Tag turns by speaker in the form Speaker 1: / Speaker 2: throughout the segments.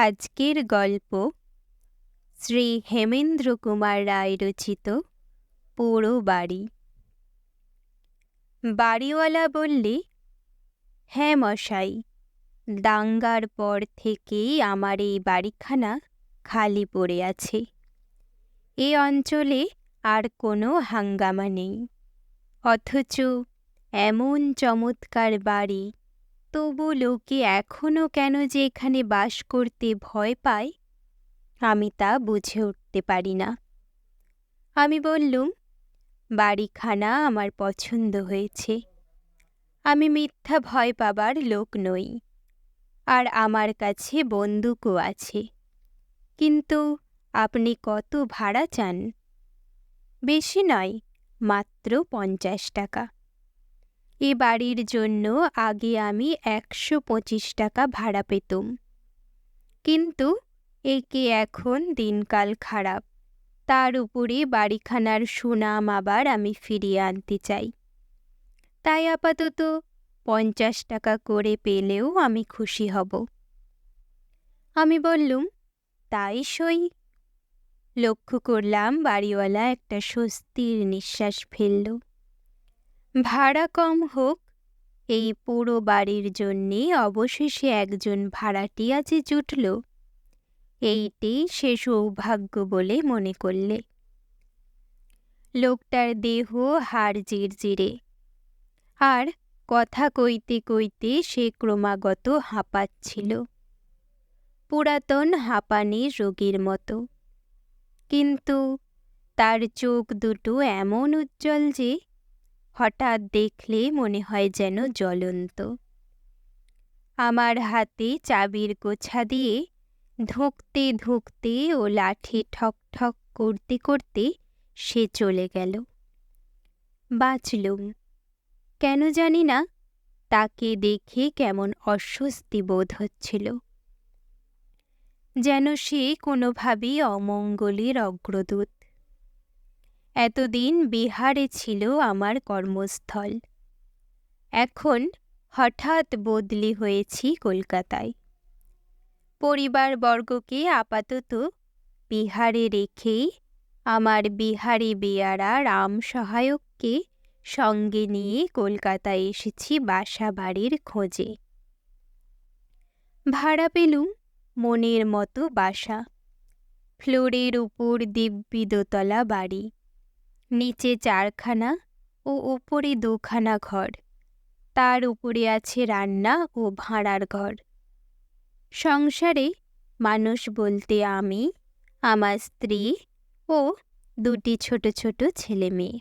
Speaker 1: আজকের গল্প শ্রী হেমেন্দ্র কুমার রায় রচিত পোড়ো বাড়ি। বাড়িওয়ালা বললে হ্যাঁ মশাই, দাঙ্গার পর থেকেই আমার এই বাড়িখানা খালি পড়ে আছে। এ অঞ্চলে আর কোনো হাঙ্গামা নেই। অথচ এমন চমৎকার বাড়ি তবু লোকে এখনও কেন যে এখানে বাস করতে ভয় পায়, আমি তা বুঝে উঠতে পারি না। আমি বললুম, বাড়িখানা আমার পছন্দ হয়েছে। আমি মিথ্যা ভয় পাবার লোক নই, আর আমার কাছে বন্দুকও আছে। কিন্তু আপনি কত ভাড়া চান? বেশি নয়, মাত্র পঞ্চাশ টাকা। এ বাড়ির জন্য আগে আমি একশো পঁচিশ টাকা ভাড়া পেতুম। কিন্তু একে এখন দিনকাল খারাপ। তার উপরে বাড়িখানার সুনাম আবার আমি ফিরিয়ে আনতে চাই। তাই আপাতত পঞ্চাশ টাকা করে পেলেও আমি খুশি হব। আমি বললুম, তাই সই। লক্ষ্য করলাম বাড়িওয়ালা একটা স্বস্তির নিঃশ্বাস ফেলল। ভাড়া কম হোক, এই পুরো বাড়ির জন্যে অবশেষে একজন ভাড়াটিয়া যে জুটল। এইটি সে সৌভাগ্য বলে মনে করলে। লোকটার দেহ হাড় জিরজিরে। আর কথা কইতে কইতে সে ক্রমাগত হাঁপাচ্ছিল। পুরাতন হাঁপানি রোগীর মতো। কিন্তু তার চোখ দুটো এমন উজ্জ্বল যে হঠাৎ দেখলে মনে হয় যেন জ্বলন্ত। আমার হাতে চাবির গোছা দিয়ে ধুঁকতে ধুঁকতে ও লাঠি ঠক ঠক করতে করতে সে চলে গেল। বাঁচলুম। কেন জানি না, তাকে দেখে কেমন অস্বস্তি বোধ হচ্ছিল। যেন সে কোনোভাবেই অমঙ্গলের অগ্রদূত। এতদিন বিহারে ছিল আমার কর্মস্থল। এখন হঠাৎ বদলি হয়েছি কলকাতায়। পরিবারবর্গকে আপাতত বিহারে রেখেই আমার বিহারি বেয়ারা রাম সহায়ককে সঙ্গে নিয়ে কলকাতায় এসেছি বাসা বাড়ির খোঁজে। ভাড়া পেলুম মনের মতো বাসা। ফ্লোরের উপর দিব্যি দোতলা বাড়ি। নিচে চারখানা ও ওপরে দুখানা ঘর। তার উপরে আছে রান্না ও ভাঁড়ার ঘর। সংসারে মানুষ বলতে আমি, আমার স্ত্রী ও দুটি ছোট ছোট ছেলে মেয়ে।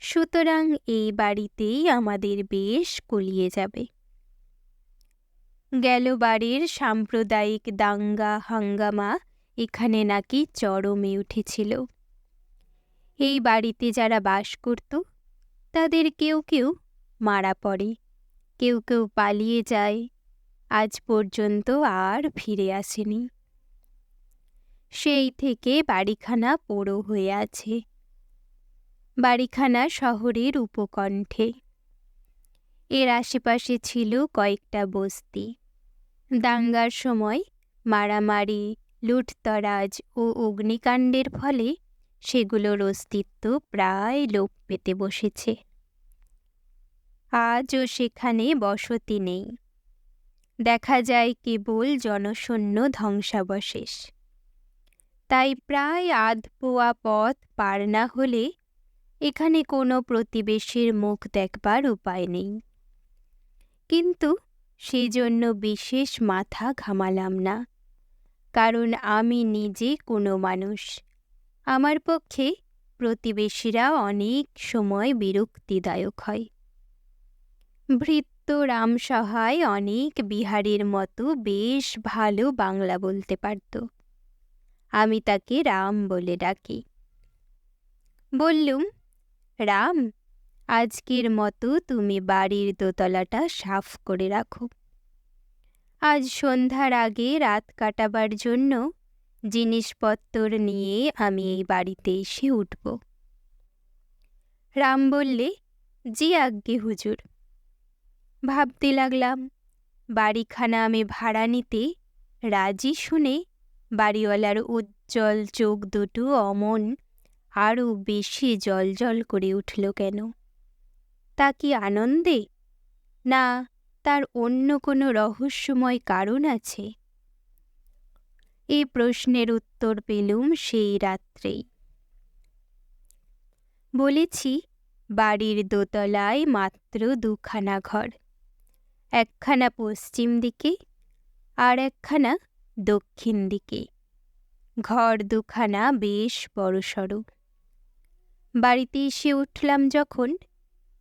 Speaker 1: সুতরাং এই বাড়িতেই আমাদের বেশ কুলিয়ে যাবে। গেল বাড়ির সাম্প্রদায়িক দাঙ্গা হাঙ্গামা এখানে নাকি চরমে উঠেছিল। এই বাড়িতে যারা বাস করত, তাদের কেউ কেউ মারা পড়ে, কেউ কেউ পালিয়ে যায়। আজ পর্যন্ত আর ফিরে আসেনি। সেই থেকে বাড়িখানা পোড়ো হয়ে আছে। বাড়িখানা শহরের উপকণ্ঠে। এর আশেপাশে ছিল কয়েকটা বস্তি। দাঙ্গার সময় মারামারি, লুটতরাজ ও অগ্নিকাণ্ডের ফলে সেগুলোর অস্তিত্ব প্রায় লোপ পেতে বসেছে। আজও সেখানে বসতি নেই। দেখা যায় কেবল জনশূন্য ধ্বংসাবশেষ। তাই প্রায় আধ পোয়া পথ পার না হলে এখানে কোনো প্রতিবেশীর মুখ দেখবার উপায় নেই। কিন্তু সেজন্য বিশেষ মাথা ঘামালাম না, কারণ আমি নিজে কোনো মানুষ। আমার পক্ষে প্রতিবেশীরা অনেক সময় বিরক্তিদায়ক হয়। ভৃত্য রাম সহায় অনেক বিহারীর মতো বেশ ভালো বাংলা বলতে পারত। আমি তাকে রাম বলে ডাকি। বললুম, রাম, আজকের মতো তুমি বাড়ির দোতলাটা সাফ করে রাখো। আজ সন্ধ্যার আগে রাত কাটাবার জন্য জিনিসপত্তর নিয়ে আমি এই বাড়িতে এসে উঠব। রাম বললে, জি আজ্ঞে হুজুর। ভাবতে লাগলাম, বাড়িখানা আমি ভাড়া নিতে রাজি শুনে বাড়িওয়ালার উজ্জ্বল চোখ দুটো অমন আরও বেশি জল করে উঠল কেন? তা কি আনন্দে? না, তার অন্য কোনো রহস্যময় কারণ আছে? এই প্রশ্নের উত্তর পেলুম সেই রাত্রেই। বলেছি, বাড়ির দোতলায় মাত্র দুখানা ঘর, একখানা পশ্চিম দিকে আর একখানা দক্ষিণ দিকে। ঘর দুখানা বেশ বড়সড় বাড়িতে এসে উঠলাম যখন,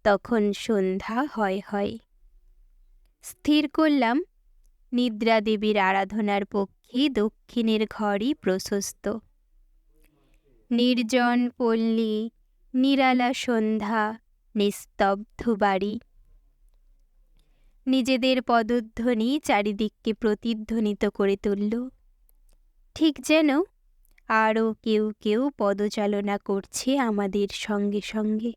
Speaker 1: তখন সন্ধ্যা হয় হয়। স্থির করলাম নিদ্রা দেবীর আরাধনার পক্ষে দক্ষিণের ঘরই প্রশস্ত। নির্জন পল্লী, নিরালা সন্ধ্যা, নিস্তব্ধ বাড়ি। নিজেদের পদধ্বনি চারিদিককে প্রতিধ্বনিত করে তুলল। ঠিক যেন আরও কেউ কেউ পদচালনা করছে আমাদের সঙ্গে সঙ্গে।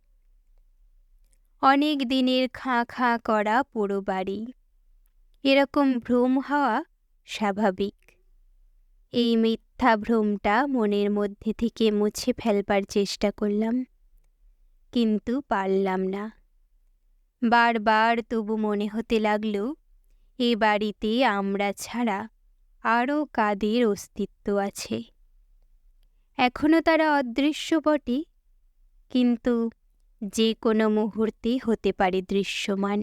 Speaker 1: অনেক দিনের খাঁ খাঁ করা পোড়ো বাড়ি। এরকম ভ্রম হওয়া স্বাভাবিক। এই মিথ্যা ভ্রমটা মনের মধ্যে থেকে মুছে ফেলবার চেষ্টা করলাম, কিন্তু পারলাম না। বারবার তবু মনে হতে লাগল, এ বাড়িতে আমরা ছাড়া আরও কাদের অস্তিত্ব আছে? এখনও তারা অদৃশ্য বটে, কিন্তু যে কোনো মুহূর্তে হতে পারে দৃশ্যমান।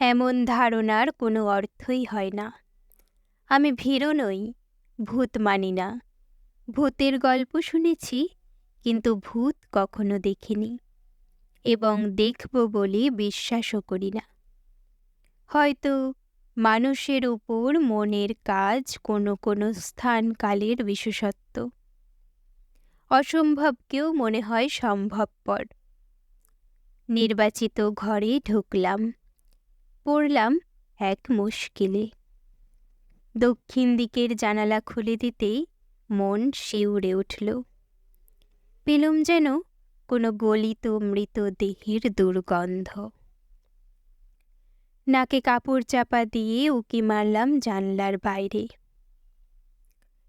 Speaker 1: এমন ধারণার কোনো অর্থই হয় না। আমি ভীরও নই, ভূত মানি না। ভূতের গল্প শুনেছি, কিন্তু ভূত কখনো দেখিনি এবং দেখব বলে বিশ্বাসও করি না। হয়তো মানুষের উপর মনের কাজ কোনো কোনো স্থান কালের বিশেষত্ব। অসম্ভবকেও মনে হয় সম্ভবপর। নির্বাচিত ঘরে ঢুকলাম, পড়লাম এক মুশকিলে। দক্ষিণ দিকের জানালা খুলে দিতেই মন শিউরে উঠল। পেলুম যেন কোনো গলিত মৃত দেহের দুর্গন্ধ। নাকে কাপড় চাপা দিয়ে উকি মারলাম জানলার বাইরে।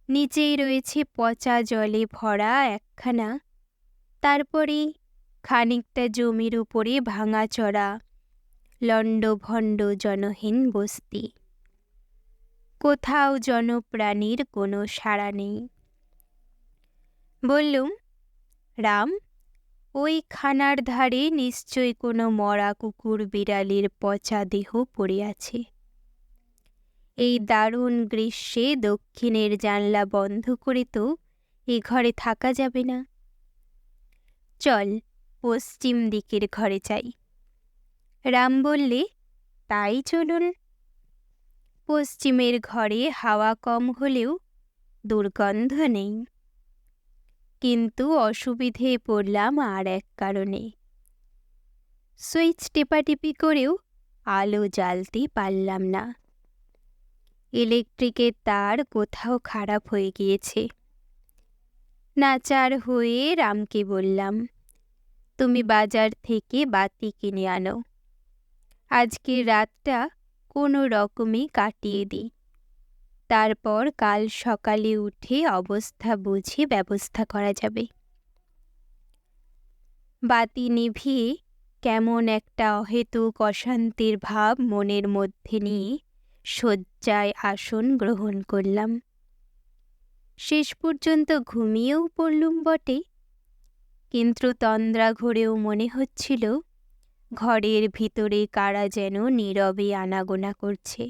Speaker 1: নিচেই রয়েছে পচা জলে ভরা একখানা, তারপরে খানিকটা জমির উপরে ভাঙাচড়া, লণ্ডভণ্ড জনহীন বস্তি। কোথাও জনপ্রাণীর কোনো সাড়া নেই। বললুম, রাম, ওই খানার ধারে নিশ্চয় কোনো মরা কুকুর বিড়ালির পচা দেহ পড়ে আছে। এই দারুণ গ্রীষ্মে দক্ষিণের জানলা বন্ধ করে তো এ ঘরে থাকা যাবে না। চল, পশ্চিম দিকের ঘরে চাই রাম বললে, তাই চলুন। পশ্চিমের ঘরে হাওয়া কম হলেও দুর্গন্ধ নেই। কিন্তু অসুবিধে পড়লাম আর এক কারণে। সুইচ টেপাটিপি করেও আলো জ্বালতে পারলাম না। ইলেকট্রিকের তার কোথাও খারাপ হয়ে গিয়েছে। নাচার হয়ে রামকে বললাম, তুমি বাজার থেকে বাতি কিনে আনো। আজকের রাতটা কোনো রকমে কাটিয়ে দিই। তারপর কাল সকালে উঠে অবস্থা বুঝে ব্যবস্থা করা যাবে। বাতি নিভিয়ে কেমন একটা অহেতুক অশান্তির ভাব মনের মধ্যে নিয়ে শয্যায় আসন গ্রহণ করলাম। শেষ পর্যন্ত ঘুমিয়েও পড়লুম বটে। কিন্তু তন্দ্রা ঘরেও মনে হচ্ছিল ঘরের ভিতরে কারা যেন নীরবে আনাগোনা করছে।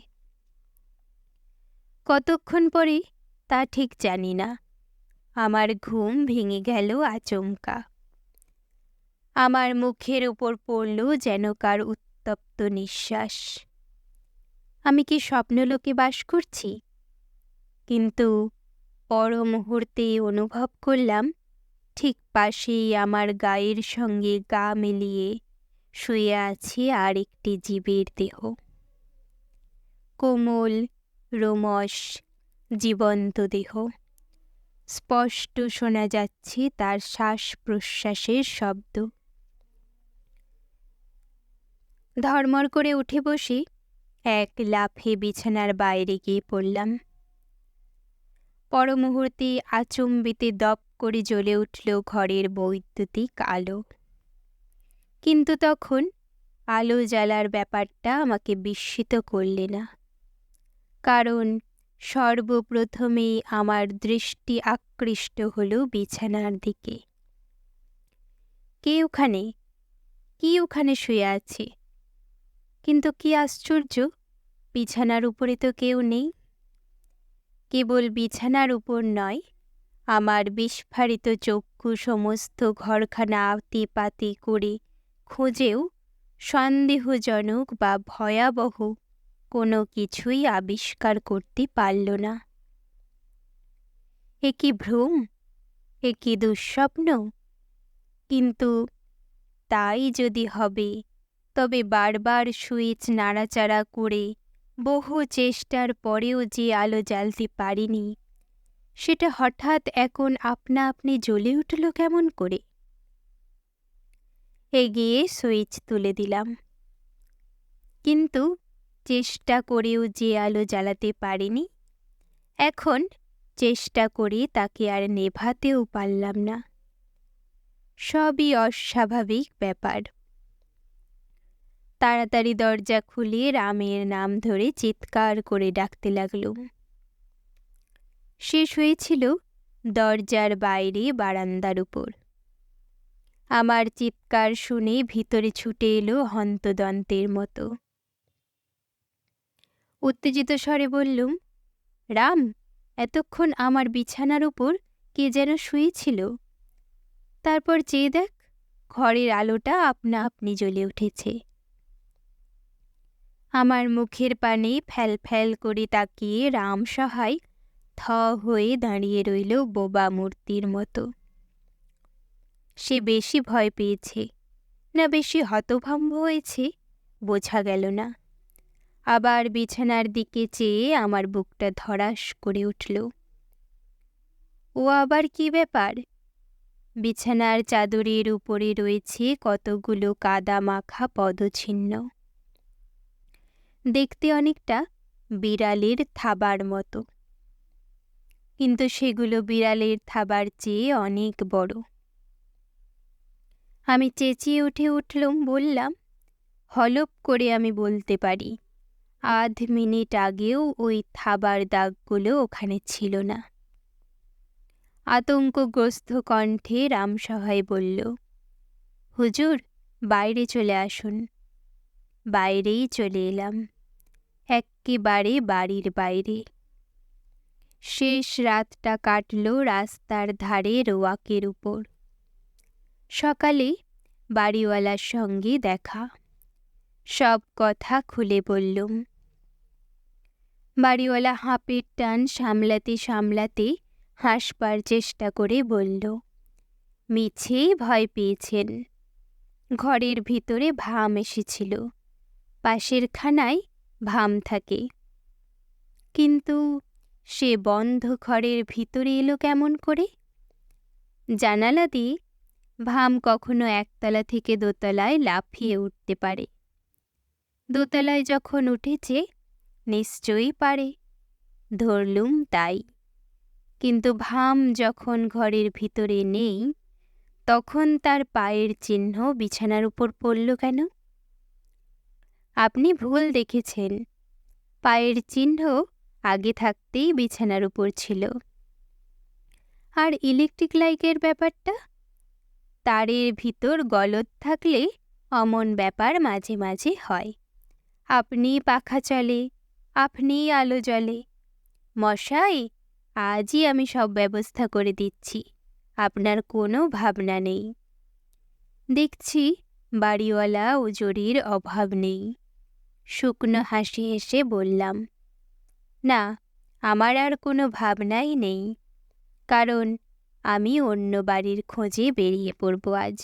Speaker 1: কতক্ষণ পরে? তা ঠিক জানি না। আমার ঘুম ভেঙে গেল আচমকা। আমার মুখের উপর পড়ল যেন কার উত্তপ্ত নিঃশ্বাস। আমি কি স্বপ্নলোকে বাস করছি? কিন্তু পর মুহূর্তে অনুভব করলাম, ঠিক পাশেই আমার গায়ের সঙ্গে গা মিলিয়ে শুয়ে আছে আর একটি জীবের দেহ। কোমল রোমস জীবন্ত দেহ। স্পষ্ট শোনা যাচ্ছে তার শ্বাস প্রশ্বাসের শব্দ। ধর্মর করে উঠে বসে, এক লাফে বিছানার বাইরে গিয়ে পড়লাম। পর মুহূর্তে আচম্বিতে দপ করে জ্বলে উঠল ঘরের বৈদ্যুতিক আলো। কিন্তু তখন আলো জ্বালার ব্যাপারটা আমাকে বিস্মিত করলে না। কারণ সর্বপ্রথমেই আমার দৃষ্টি আকৃষ্ট হল বিছানার দিকে। কে ওখানে? কি ওখানে শুয়ে আছে? কিন্তু কি আশ্চর্য, বিছানার উপরে তো কেউ নেই। কেবল বিছানার উপর নয়, আমার বিস্ফারিত চক্ষু সমস্ত ঘরখানা আতি পাতি করে খুঁজেও সন্দেহজনক বা ভয়াবহ কোনো কিছুই আবিষ্কার করতে পারল না। এ কি ভ্রম? এ কি দুঃস্বপ্ন? কিন্তু তাই যদি হবে, তবে বারবার সুইচ নাড়াচাড়া করে বহু চেষ্টার পরেও যে আলো জ্বালতে পারিনি, সেটা হঠাৎ এখন আপনা আপনি জ্বলে উঠল কেমন করে? এগিয়ে সুইচ তুলে দিলাম। কিন্তু চেষ্টা করেও যে আলো জ্বালাতে পারিনি, এখন চেষ্টা করে তাকে আর নেভাতেও পারলাম না। সবই অস্বাভাবিক ব্যাপার। তাড়াতাড়ি দরজা খুলে রামের নাম ধরে চিৎকার করে ডাকতে লাগলুম শেষ হয়েছিল দরজার বাইরে বারান্দার উপর। আমার চিৎকার শুনে ভিতরে ছুটে এলো হন্তদন্তের মতো। উত্তেজিত স্বরে বললুম, রাম, এতক্ষণ আমার বিছানার উপর কে যেন শুয়েছিল? তারপর চেয়ে দেখ, ঘরের আলোটা আপনা আপনি জ্বলে উঠেছে। আমার মুখের পানে ফ্যাল ফ্যাল করে তাকিয়ে রাম সহায় থ হয়ে দাঁড়িয়ে রইল বোবা মূর্তির মতো। সে বেশি ভয় পেয়েছে। না বেশি হতভম্ব হয়েছে, বোঝা গেল না। আবার বিছানার দিকে চেয়ে আমার বুকটা ধরাস করে উঠল। ও আবার কি ব্যাপার? বিছানার চাদরের উপরে রয়েছে কতগুলো কাদা মাখা পদছিন্ন দেখতে অনেকটা বিড়ালের থাবার মতো। কিন্তু সেগুলো বিড়ালের থাবার চেয়ে অনেক বড়। আমি চেঁচিয়ে উঠে উঠলুম, বললাম, হলপ করে আমি বলতে পারি। আধ মিনিট আগেও ওই থাবার দাগগুলো ওখানে ছিল না। আতঙ্কগ্রস্ত কণ্ঠে রামসহায় বলল, হুজুর, বাইরে চলে আসুন। বাইরেই চলে এলাম, এক্কেবারে বাড়ির বাইরে। শেষ রাতটা কাটল রাস্তার ধারে রোয়াকের উপর। সকালে বাড়িওয়ালার সঙ্গে দেখা। সব কথা খুলে বললুম। বাড়িওয়ালা হাঁপের টান সামলাতে সামলাতে হাসবার চেষ্টা করে বলল মিছেই ভয় পেয়েছেন। ঘরের ভিতরে ভাম এসেছিল। পাশের খানায় ভাম থাকে। কিন্তু সে বন্ধ ঘরের ভিতরে এলো কেমন করে? জানালা দিয়ে ভাম কখনো একতলা থেকে দোতলায় লাফিয়ে উঠতে পারে। দোতলায় যখন উঠেছে নিশ্চয়ই পারে। ধরলুম তাই। কিন্তু ভাম যখন ঘরের ভিতরে নেই তখন তার পায়ের চিহ্ন বিছানার উপর পড়ল কেন? আপনি ভুল দেখেছেন। পায়ের চিহ্ন আগে থাকতেই বিছানার উপর ছিল। আর ইলেকট্রিক লাইটের ব্যাপারটা? তারের ভিতর গলদ থাকলে অমন ব্যাপার মাঝে মাঝে হয়। আপনি পাখা চলে আপনি আলো জ্বলে। মশাই, আজই আমি সব ব্যবস্থা করে দিচ্ছি, আপনার কোনো ভাবনা নেই। দেখছি বাড়িওয়ালা ও জরির অভাব নেই। শুকনো হাসি হেসে বললাম, না, আমার আর কোনো ভাবনাই নেই। কারণ আমি অন্য বাড়ির খোঁজে বেরিয়ে পড়ব আজ।